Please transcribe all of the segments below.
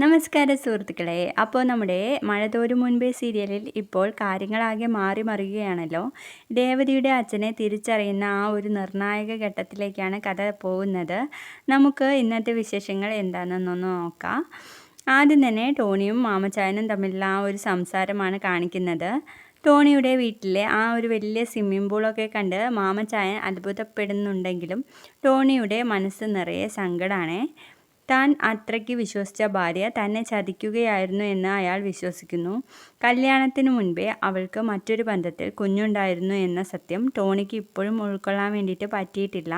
നമസ്കാരം സുഹൃത്തുക്കളെ. അപ്പോൾ നമ്മുടെ മഴ തോരും മുൻപേ സീരിയലിൽ ഇപ്പോൾ കാര്യങ്ങളാകെ മാറി മറിയുകയാണല്ലോ. ദേവതിയുടെ അച്ഛനെ തിരിച്ചറിയുന്ന ആ ഒരു നിർണായക ഘട്ടത്തിലേക്കാണ് കഥ പോകുന്നത്. നമുക്ക് ഇന്നത്തെ വിശേഷങ്ങൾ എന്താണെന്നൊന്ന് നോക്കാം. ആദ്യം തന്നെ ടോണിയും മാമച്ചായനും തമ്മിലുള്ള ആ ഒരു സംസാരമാണ് കാണിക്കുന്നത്. ടോണിയുടെ വീട്ടിലെ ആ ഒരു വലിയ സ്വിമ്മിംഗ് പൂളൊക്കെ കണ്ട് മാമച്ചായൻ അത്ഭുതപ്പെടുന്നുണ്ടെങ്കിലും ടോണിയുടെ മനസ്സ് നിറയെ സങ്കടമാണേ. താൻ അത്രയ്ക്ക് വിശ്വസിച്ച ഭാര്യ തന്നെ ചതിക്കുകയായിരുന്നു എന്ന് അയാൾ വിശ്വസിക്കുന്നു. കല്യാണത്തിന് മുൻപേ അവൾക്ക് മറ്റൊരു ബന്ധത്തിൽ കുഞ്ഞുണ്ടായിരുന്നു എന്ന സത്യം ടോണിക്ക് ഇപ്പോഴും ഉൾക്കൊള്ളാൻ വേണ്ടിയിട്ട് പറ്റിയിട്ടില്ല.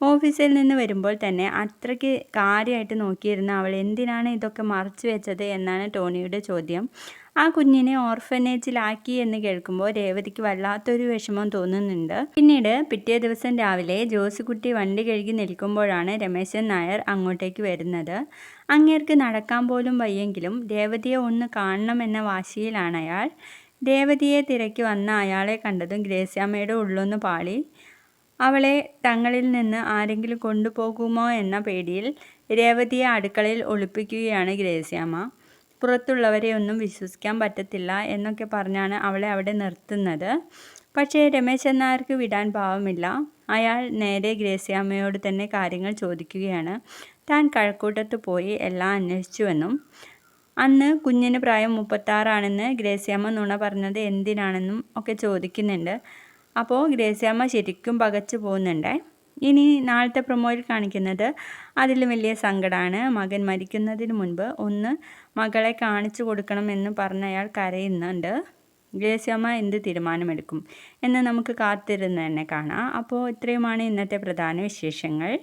ഓഫീസിൽ നിന്ന് വരുമ്പോൾ തന്നെ അത്രയ്ക്ക് കാര്യമായിട്ട് നോക്കിയിരുന്ന അവൾ എന്തിനാണ് ഇതൊക്കെ മറച്ചു വെച്ചത് എന്നാണ് ടോണിയുടെ ചോദ്യം. ആ കുഞ്ഞിനെ ഓർഫനേജിലാക്കി എന്ന് കേൾക്കുമ്പോൾ രേവതിക്ക് വല്ലാത്തൊരു വിഷമം തോന്നുന്നുണ്ട്. പിന്നീട് പിറ്റേ ദിവസം രാവിലെ ജോസുകുട്ടി വണ്ടി കഴുകി നിൽക്കുമ്പോഴാണ് രമേശൻ നായർ അങ്ങോട്ടേക്ക് വരുന്നത്. അങ്ങേർക്ക് നടക്കാൻ പോലും വയ്യെങ്കിലും രേവതിയെ ഒന്ന് കാണണമെന്ന വാശിയിലാണ് അയാൾ. രേവതിയെ തിരക്കി വന്ന അയാളെ കണ്ടതും ഗ്രേസ്യാമ്മയുടെ ഉള്ളൊന്ന് പാളി. അവളെ തങ്ങളിൽ നിന്ന് ആരെങ്കിലും കൊണ്ടുപോകുമോ എന്ന പേടിയിൽ രേവതിയെ അടുക്കളയിൽ ഒളിപ്പിക്കുകയാണ് ഗ്രേസ്യാമ്മ. പുറത്തുള്ളവരെ ഒന്നും വിശ്വസിക്കാൻ പറ്റത്തില്ല എന്നൊക്കെ പറഞ്ഞാണ് അവളെ അവിടെ നിർത്തുന്നത്. പക്ഷേ രമേശൻ നായർക്ക് വിടാൻ ഭാവമില്ല അയാൾ നേരെ ഗ്രേസ്യാമ്മയോട് തന്നെ കാര്യങ്ങൾ ചോദിക്കുകയാണ്. താൻ കഴക്കൂട്ടത്ത് പോയി എല്ലാം അന്വേഷിച്ചുവെന്നും അന്ന് കുഞ്ഞിന് പ്രായം മുപ്പത്താറാണെന്ന് ഗ്രേസ്യാമ്മ നുണ പറഞ്ഞത് എന്തിനാണെന്നും ഒക്കെ ചോദിക്കുന്നുണ്ട്. അപ്പോൾ ഗ്രേസിയമ്മ ശരിക്കും പകച്ചു പോകുന്നുണ്ട്. ഇനി നാളത്തെ പ്രൊമോയിൽ കാണിക്കുന്നത് അതിലും വലിയ സങ്കടമാണ് മകൻ മരിക്കുന്നതിന് മുൻപ് ഒന്ന് മകളെ കാണിച്ചു കൊടുക്കണമെന്ന് പറഞ്ഞ അയാൾ കരയുന്നുണ്ട്. ഗ്രേസിയമ്മ എന്ത് തീരുമാനമെടുക്കും എന്ന് നമുക്ക് കാത്തിരുന്ന് തന്നെ കാണാം. അപ്പോൾ ഇത്രയുമാണ് ഇന്നത്തെ പ്രധാന വിശേഷങ്ങൾ.